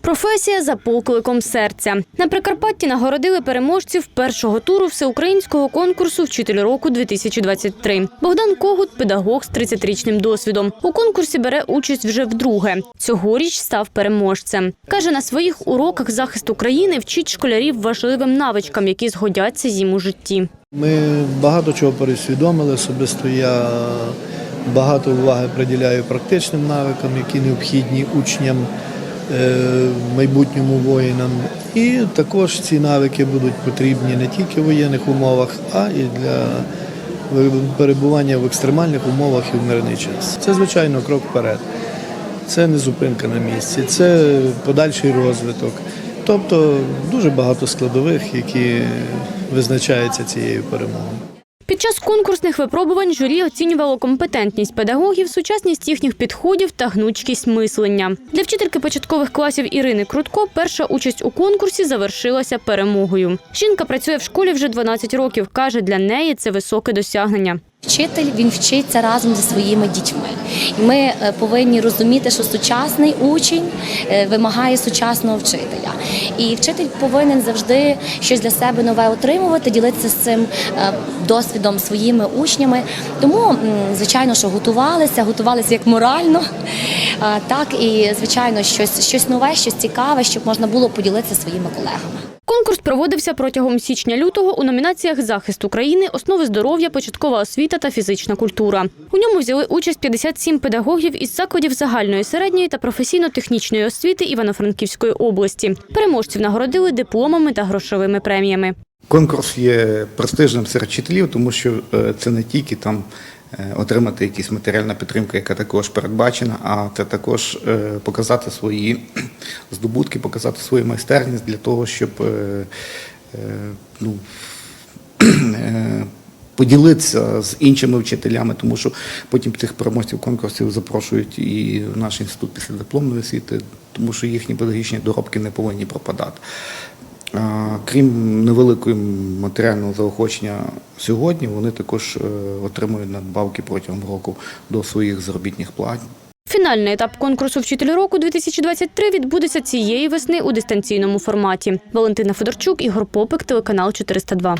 Професія за покликом серця. На Прикарпатті нагородили переможців першого туру всеукраїнського конкурсу Вчитель року 2023 Богдан Когут педагог з 30-річним досвідом. У конкурсі бере участь вже вдруге. Цьогоріч став переможцем. Каже, на своїх уроках захист України вчить школярів важливим навичкам, які згодяться їм у житті. Ми багато чого пересвідомили. Особисто я багато уваги приділяю практичним навикам, які необхідні учням, майбутньому воїнам. І також ці навики будуть потрібні не тільки в воєнних умовах, а і для перебування в екстремальних умовах і в мирний час. Це, звичайно, крок вперед. Це не зупинка на місці, це подальший розвиток. Тобто дуже багато складових, які визначаються цією перемогою. Під час конкурсних випробувань журі оцінювало компетентність педагогів, сучасність їхніх підходів та гнучкість мислення. Для вчительки початкових класів Ірини Крутко перша участь у конкурсі завершилася перемогою. Жінка працює в школі вже 12 років. каже, для неї це високе досягнення. Вчитель він вчиться разом зі своїми дітьми. І ми е, повинні розуміти, що сучасний учень е, вимагає сучасного вчителя. І вчитель повинен завжди щось для себе нове отримувати, ділитися з цим е, досвідом своїми учнями. Тому, звичайно, що готувалися, готувалися як морально, так і звичайно, щось, щось нове, щось цікаве, щоб можна було поділитися своїми колегами. Конкурс проводився протягом січня-лютого у номінаціях Захист України, основи здоров'я, початкова освіта та фізична культура. У ньому взяли участь 57 педагогів із закладів загальної середньої та професійно-технічної освіти Івано-Франківської області. Переможців нагородили дипломами та грошовими преміями. Конкурс є престижним серед вчителів, тому що е, це не тільки там отримати якісь матеріальна підтримка, яка також передбачена, а це також е, показати свої здобутки, показати свою майстерність для того, щоб е, е, ну, е, поділитися з іншими вчителями, тому що потім цих переможців конкурсів запрошують і в наш інститут після дипломної освіти, тому що їхні педагогічні доробки не повинні пропадати. Крім невеликої матеріального заохочення сьогодні, вони також е, отримують надбавки протягом року до своїх заробітних плат. Фінальний етап конкурсу Вчитель року 2023 відбудеться цієї весни у дистанційному форматі. Валентина Федорчук, Ігор Попик, телеканал 402.